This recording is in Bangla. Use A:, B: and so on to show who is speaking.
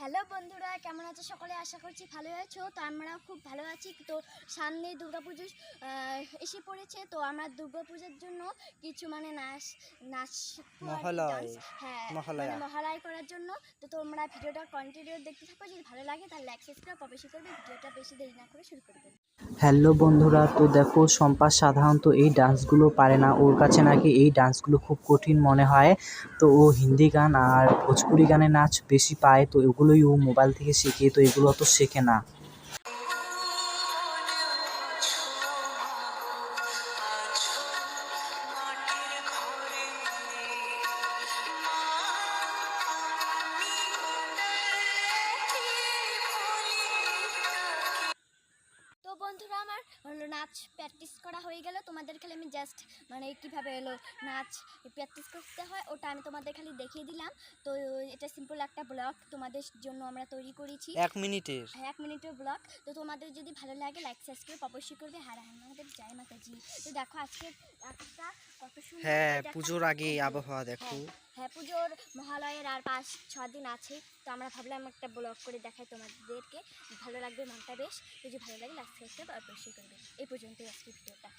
A: হ্যালো বন্ধুরা কেমন আছো সকলে? আশা করছি ভালো আছো। তো আমরা খুব ভালো আছি। তো সামনে দুর্গাপুজো এসে পড়েছে। তো আমরা দুর্গাপূজার জন্য কিছু মানে নাচ নাচ হ্যাঁ মানে মহালয়। করার জন্য। তো তোমরা ভিডিওটা কন্টিনিউ দেখতে থাকো। যদি ভালো লাগে তাহলে লাইক সাবস্ক্রাইব অবশ্যই করবে। ভিডিওটা বেশি দেরি না করে শুরু করবে।
B: হ্যালো বন্ধুরা তো দেখো শম্পা সাধারণত এই ডান্সগুলো পারে না। ওর কাছে নাকি এই ডান্সগুলো খুব কঠিন মনে হয়। তো ও হিন্দি গান আর ভোজপুরি গানে নাচ বেশি পায়। তো এগুলোই ও মোবাইল থেকে শেখে তো এগুলো তো শেখে না।
A: বন্ধুরা আমার হলো নাচ প্র্যাকটিস করা হয়ে গেল। তোমাদের খালি আমি জাস্ট মানে কীভাবে হলো নাচ প্র্যাকটিস করতে হয় ওটা আমি তোমাদের খালি দেখিয়ে দিলাম। তো এটা সিম্পল একটা ব্লগ তোমাদের জন্য আমরা তৈরি করেছি।
B: এক মিনিটের।
A: হ্যাঁ, এক মিনিটের ব্লগ তো তোমাদের যদি ভালো লাগে লাইক সাবস্ক্রাইব অবশ্যই করবে। হার আমাদের জয় মাতাজি। তো দেখো আজকে একটা কত সুন্দর
B: হ্যাঁ পুজোর আগে আবহাওয়া দেখো।
A: হ্যাঁ, হ্যাঁ। পুজোর মহালয়ের আর পাঁচ, ছ দিন আছে। তো আমরা ভাবলাম একটা ব্লগ করে দেখাই তোমাদেরকে। ভালো লাগবে, মনটা বেশ। যদি ভালো লাগে লাইক সাবস্ক্রাইব অবশ্যই করবে এই পর্যন্তই আজকে ভিডিওটা।